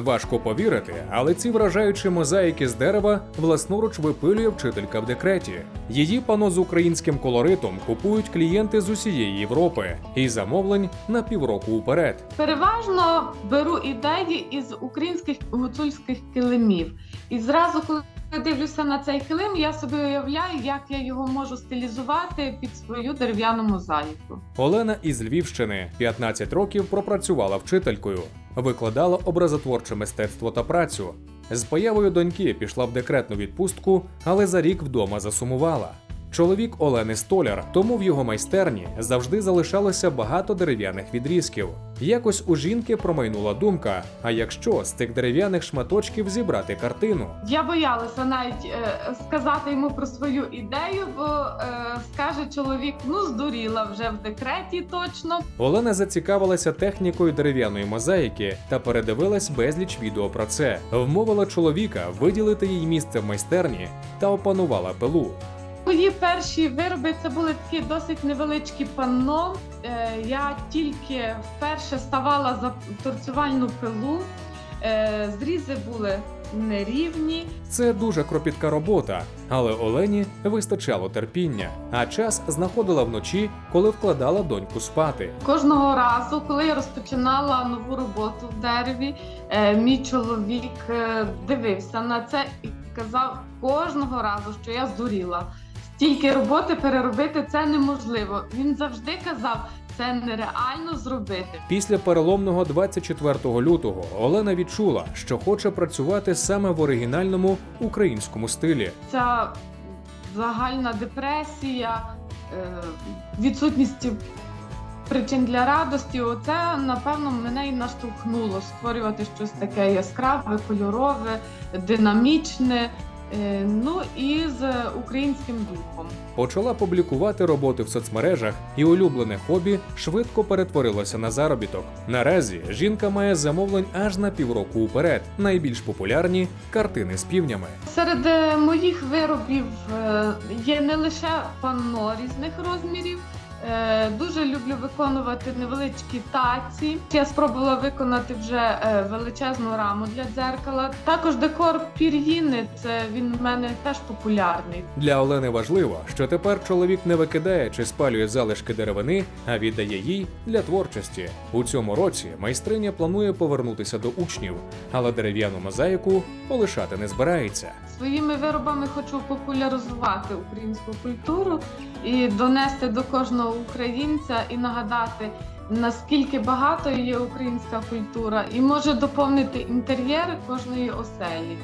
Важко повірити, але ці вражаючі мозаїки з дерева власноруч випилює вчителька в декреті. Її пано з українським колоритом купують клієнти з усієї Європи і замовлень на півроку уперед. Переважно беру ідеї із українських гуцульських килимів. І зразу, коли я дивлюся на цей килим, я собі уявляю, як я його можу стилізувати під свою дерев'яну мозаїку. Олена із Львівщини 15 років пропрацювала вчителькою, викладала образотворче мистецтво та працю. З появою доньки пішла в декретну відпустку, але за рік вдома засумувала. Чоловік Олени столяр, тому в його майстерні завжди залишалося багато дерев'яних відрізків. Якось у жінки промайнула думка: а якщо з цих дерев'яних шматочків зібрати картину? Я боялася навіть е, сказати йому про свою ідею, бо е, скаже чоловік: ну здуріла вже в декреті точно. Олена зацікавилася технікою дерев'яної мозаїки та передивилась безліч відео про це. Вмовила чоловіка виділити їй місце в майстерні та опанувала пилу. Мої перші вироби це були такі досить невеличкі панно. Е, Я тільки вперше ставала за торцювальну пилу. Е, Зрізи були нерівні. Це дуже кропітка робота, але Олені вистачало терпіння, а час знаходила вночі, коли вкладала доньку спати. Кожного разу, коли я розпочинала нову роботу в дереві, е, мій чоловік дивився на це і казав кожного разу, що я здуріла. Стільки роботи переробити це неможливо. Він завжди казав, це нереально зробити. Після переломного 24 лютого Олена відчула, що хоче працювати саме в оригінальному українському стилі. Ця загальна депресія, е, відсутність причин для радості, оце напевно мене і наштовхнуло створювати щось таке яскраве, кольорове, динамічне. Е, Ну і з українським духом. Почала публікувати роботи в соцмережах, і улюблене хобі швидко перетворилося на заробіток. Наразі жінка має замовлень аж на півроку уперед. Найбільш популярні картини з півнями. Серед е, моїх виробів е, є не лише панно різних розмірів. Е, Дуже люблю виконувати невеличкі таці. Я спробувала виконати вже е, величезну раму для дзеркала. Також декор пір'їни, це він в мене теж популярний. Для Олени важливо, що тепер чоловік не викидає чи спалює залишки деревини, а віддає їй для творчості. У цьому році майстриня планує повернутися до учнів, але дерев'яну мозаїку полишати не збирається. Своїми виробами хочу популяризувати українську культуру і донести до кожного українця і нагадати, наскільки багато є українська культура, і може доповнити інтер'єр кожної оселі.